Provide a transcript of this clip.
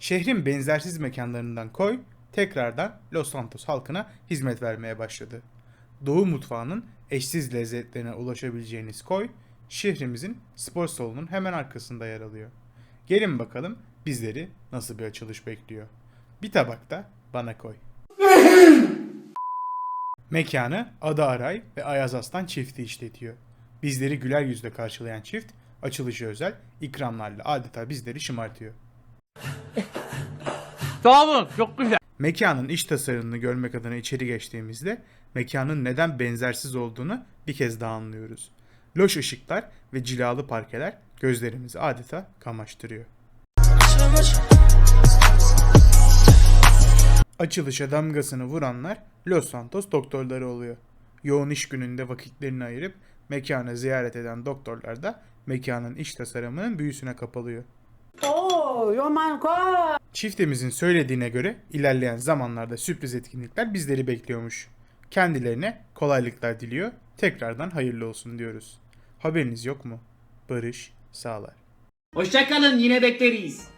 Şehrin benzersiz mekanlarından Koy, tekrardan Los Santos halkına hizmet vermeye başladı. Doğu mutfağının eşsiz lezzetlerine ulaşabileceğiniz Koy, şehrimizin spor salonunun hemen arkasında yer alıyor. Gelin bakalım bizleri nasıl bir açılış bekliyor. Bir tabak da bana koy. Mekanı Ada Aray ve Ayaz Aslan çifti işletiyor. Bizleri güler yüzle karşılayan çift, açılışı özel ikramlarla adeta bizleri şımartıyor. Sağ olun çok güzel. Mekanın iç tasarımını görmek adına içeri geçtiğimizde mekanın neden benzersiz olduğunu bir kez daha anlıyoruz. Loş ışıklar ve cilalı parkeler gözlerimizi adeta kamaştırıyor. Açılışa damgasını vuranlar Los Santos doktorları oluyor. Yoğun iş gününde vakitlerini ayırıp mekanı ziyaret eden doktorlar da mekanın iç tasarımının büyüsüne kapalıyor. Oh, oh my god! Çiftimizin söylediğine göre ilerleyen zamanlarda sürpriz etkinlikler bizleri bekliyormuş. Kendilerine kolaylıklar diliyor, tekrardan hayırlı olsun diyoruz. Haberiniz yok mu? Barış sağlar. Hoşçakalın yine bekleriz.